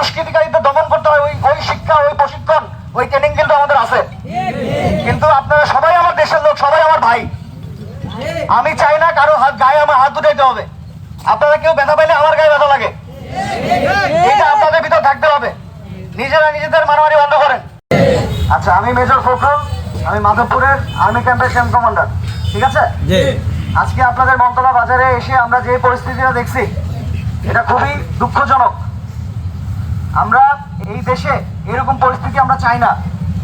দুষ্কৃতিকারীদের দমন করতে হয় ওই ওই শিক্ষা ওই প্রশিক্ষণ ওই ট্রেনিং কিন্তু আমাদের আছে। কিন্তু আপনারা সবাই আমার দেশের লোক সবাই আমার ভাই। আমি চাই না কারও হাত গায়ে আমার হাত দুটাইতে হবে। আপনারা কেউ ব্যথা পাইলে আমার গায়ে ব্যথা লাগে। এটা আপনাদের ভিতর থাকতে হবে। নিজেরা নিজেদের মারামারি বন্ধ করেন। আচ্ছা আমি মেজর ফখরুল আমি মাধবপুরের আর্মি ক্যাম্পের ক্যাম্প কমান্ডার ঠিক আছে? আজকে আপনাদের মন্তলা বাজারে এসে আমরা যে পরিস্থিতিটা দেখছি এটা খুবই দুঃখজনক। আমরা এই দেশে এরকম পরিস্থিতি আমরা চাই না।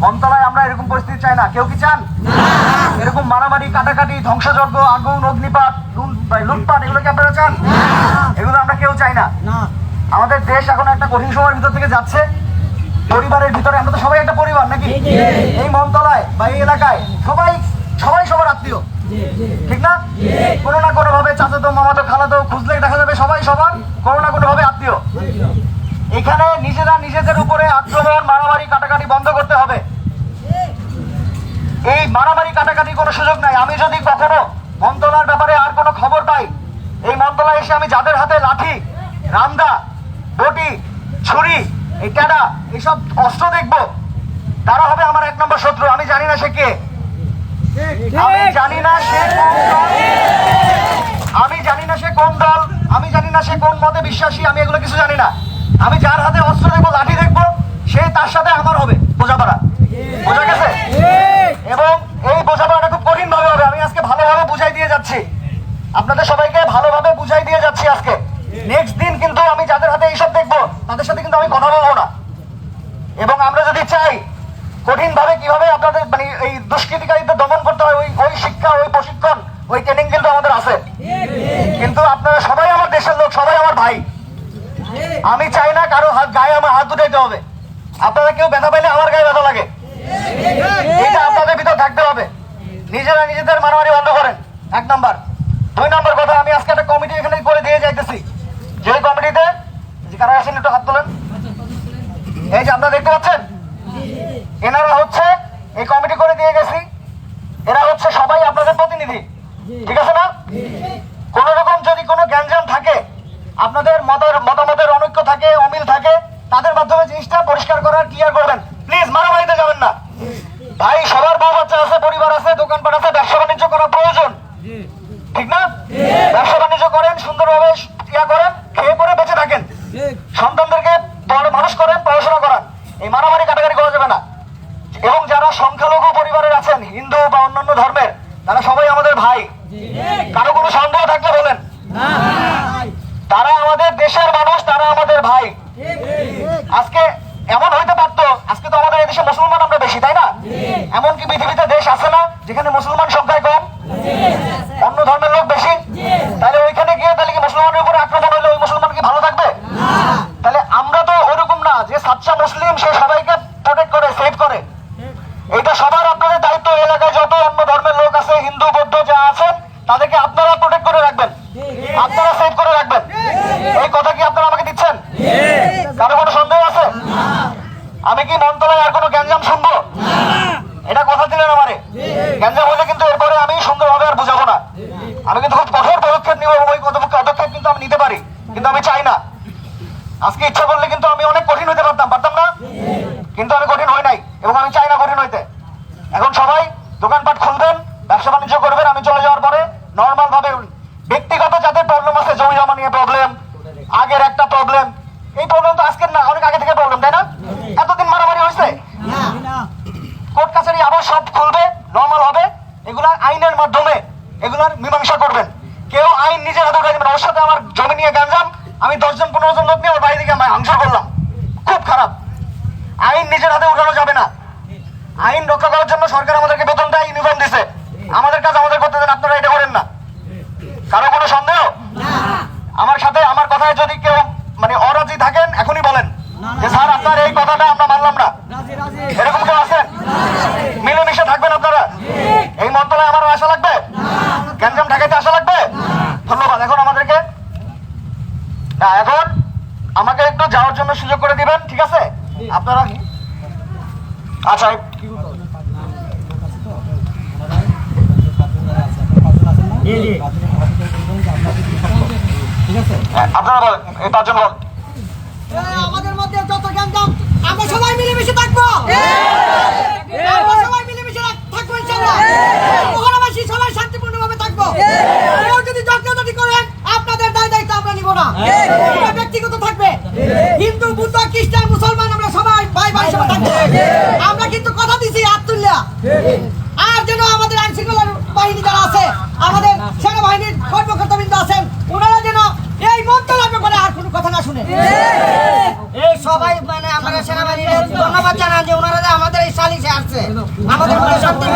মন্তলায় আমরা এরকম পরিস্থিতি চাই না। কেউ কি চান? এরকম মারামারি কাটাকাটি ধ্বংসযজ্ঞ আগুন অগ্নিপাত লুটপাট এগুলো কি আপনারা চান? এগুলো আমরা কেউ চাই না। আমাদের দেশ এখন একটা কঠিন সময়ের ভিতর থেকে যাচ্ছে। পরিবারের ভিতরে আমরা তো সবাই একটা পরিবার নাকি? এই মনতলায় বা এই এলাকায় সবাই সবাই সবার আত্মীয়। ঠিক না? কোনো না কোনো ভাবে চাচাতো মামাতো খালাতো খুঁজলে দেখা যাবে সবাই সবার কোনো না কোনো ভাবে আত্মীয়। এখানে নিজেরা নিজেদের উপরে আক্রমণ মারামারি কাটাকাটি বন্ধ করতে হবে। এই মারামারি কাটাকাটি কোনো সুযোগ নাই। আমি যদি কখনো মন্তলার ব্যাপারে আর কোনো খবর পাই, এই মন্তলায় এসে আমি যাদের হাতে লাঠি, রামদা, বটি, ছুরি, এই ট্যাডা, এইসব অস্ত্র দেখব, তারা হবে আমার এক নম্বর শত্রু। আমি জানি না সে কে। আমি জানি না সে আমি জানি না সে কোন দল। আমি জানি না সে কোন মতে বিশ্বাসী। আমি এগুলো কিছু জানি না। আমি যার হাতে অস্ত্র দেখব, লাঠি দেখব, সে তার সাথে আমার হবে, বোঝাপড়া। বোঝা গেছে? এবং এই বোঝাপড়াটা খুব কঠিন ভাবে হবে। আমি আজকে ভালোভাবে বুঝাই দিয়ে যাচ্ছি। আপনাদের সবাইকে ভালোভাবে বুঝাই দিয়ে যাচ্ছি আজকে। নেক্সট দিন কিন্তু আমি যাদের হাতে এইসব দেখব, তাদের সাথে কিন্তু আমি কথা বলব না। এবং আমরা যদি চাই কঠিন ভাবে কীভাবে আপনাদের মানে এই দুষ্কৃতিকারীদের দমন করতে হয়, ওই ওই শিক্ষা, ওই প্রশিক্ষণ, ওই ট্রেনিং কিন্তু আমাদের আছে। কিন্তু আপনারা সবাই আমার দেশের লোক, সবাই আমার ভাই। আমি চাই না কারও হাত গায়ে আমার হাত দুটাইতে হবে। আপনারা কেউ ব্যথা পাইলে আমার গায়ে ব্যথা লাগে। এটা আপনাদের ভিতর থাকতে হবে। নিজেরা নিজেদের মারামারি বন্ধ করেন। এক নম্বর। দুই নম্বর কথা, আমি আজকে একটা কমিটি এখানে করে দিয়ে যাইতেছি। যে কমিটিতে কারা আসেন একটু হাত তোলেন। এই যে আপনারা দেখতে পাচ্ছেন এনারা হচ্ছে এই কমিটি করে দিয়ে গেছি এরা হচ্ছে সবাই আপনাদের প্রতিনিধি ঠিক আছে না কোন রকম যদি কোনো গ্যাঞ্জাম থাকে মতের মতামতের অনৈক্য থাকে, অমিল থাকে, তাদের মাধ্যমে জিনিসটা পরিষ্কার করার ক্লিয়ার করবেন? প্লিজ, মারামারিতে যাবেন না। ভাই, সবার বউ বাচ্চা আছে, পরিবার আছে, দোকানপাট আছে, ব্যবসা বাণিজ্য করা প্রয়োজন। ঠিক না? ব্যবসা বাণিজ্য করেন, সুন্দরভাবে ইয়া করেন, খেয়ে পরে বেঁচে থাকেন। সন্তানদেরকে বড় মানুষ করেন, পড়াশোনা করান। এই মারামারি কাটাকাটি করা যাবে না। এবং যারা সংখ্যালঘু পরিবারের আছেন, হিন্দু বা অন্যান্য ধর্মের, তারা সবাই আমাদের ভাই। কারও কোনো সন্দেহ থাকলে বলেন তারা আমাদের দেশের মানুষ তারা আমাদের ভাই আজকে এমন হইতে পারতো আজকে তো আমাদের এদেশে মুসলমান আমরা বেশি তাই না? এমন কি পৃথিবীতে দেশ আছে না যেখানে মুসলমান সংখ্যায় কম? অন্য ধর্মের লোক বেশি? তাহলে ওইখানে গিয়ে তাহলে কি মুসলমানের উপরে আক্রমণ হইলে ওই মুসলমান কি ভালো থাকবে তাহলে আমরা তো ওরকম না যে সাচ্চা মুসলিম সে সবাইকে প্রোটেক্ট করে সেভ করে এটা সবার আপনাদের দায়িত্ব এই এলাকায় যত অন্য ধর্মের লোক আছে হিন্দু বৌদ্ধ যা আছেন তাদেরকে আপনারা প্রোটেক্ট করে রাখবেন আপনারা সেভ করে রাখবেন এই কথা কি আপনারা আমাকে দিচ্ছেন কারও কোনো সন্দেহ আছে আমি কি মনতলায় আর কোনো গ্যাঞ্জাম শুনব? এটা কথা দিলেন আমারে। গ্যাঞ্জাম হলে কিন্তু এরপরে আমি সুন্দরভাবে আর বুঝাবো না। আমি কিন্তু খুব কঠোর পদক্ষেপ নিব ওই পদক্ষেপ কিন্তু আমি নিতে পারি। কিন্তু আমি চাই না। আজকে ইচ্ছা করলে কিন্তু আমি অনেক কঠিন হতে পারতাম পারতাম না? কিন্তু আমি কঠিন হই নাই এবং আমি চাই না কঠিন হইতে। এখন সবাই দোকানপাট খুলবেন, ব্যবসা বাণিজ্য করবেন, আমি চলে যাওয়ার পরে নর্মাল ভাবে ব্যক্তিগত যাদের প্রবলেম আছে, জমি জমা নিয়ে প্রবলেম আগের একটা প্রবলেম এই প্রবলেম তো আজকের না, অনেক আগে থেকে প্রবলেম তাই না? এতদিন মারামারি কোর্ট কাছারি আবার সব খুলবে নর্মাল হবে? এগুলা আইনের মাধ্যমে এগুলার মীমাংসা করবেন। কেউ আইন নিজের হাতে উঠাই দেবেন ওর সাথে আমার জমি নিয়ে গাঞ্জাম আমি দশজন পনেরো জন লোক নিয়ে ওর বাড়ি থেকে আমি হাংসা করলাম। খুব খারাপ। আইন নিজের হাতে উঠানো যাবে না। আইন রক্ষা করার জন্য সরকার আমাদেরকে বেতন দেয় ইউনিফর্ম দিছে। আমাদের কাজ আমাদের করতে দেন আপনারা এটা করেন না। কারও কোনো সন্দেহ? আমার সাথে আমার কথায় যদি কেউ মানে অরাজি থাকেন এখনই বলেন। যে স্যার আপনার এই কথাটা আমরা মানলাম না। গ্যাঞ্জাম ঢাকাইতে আসা লাগবে? ধন্যবাদ। এখন আমাদেরকে না এখন আমাকে একটু যাওয়ার জন্য সুযোগ করে দিবেন ঠিক আছে? আপনারা আচ্ছা আপনারা পাঁচজন বল আমাদের মধ্যে যত গ্যাঞ্জাম আমরা সবাই মিলেমিশে থাকব। হ্যাঁ। সবাই মিলেমিশে থাকব ইনশাআল্লাহ না। ব্যক্তিগত থাকবে। হিন্দু বুদ্ধ খ্রিস্টান মুসলমান আমরা সবাই ভাই ভাই সবাই থাকব। আমরা কিন্তু কথা দিছি তুললা আর যেন আমাদের আইন শৃঙ্খলা বাহিনী যারা আছে আমাদের সেনাবাহিনীর কর্মকর্তাবৃন্দ আছেন ওনারা যেন এই মন্ত্রণার ব্যাপারে আর কোনো কথা না শুনে। এই সবাই মানে আমরা সেনাবাহিনীর ধন্যবাদ জানান যে ওনারা আমাদের এই সালিশে আসছে। আমাদের শান্তি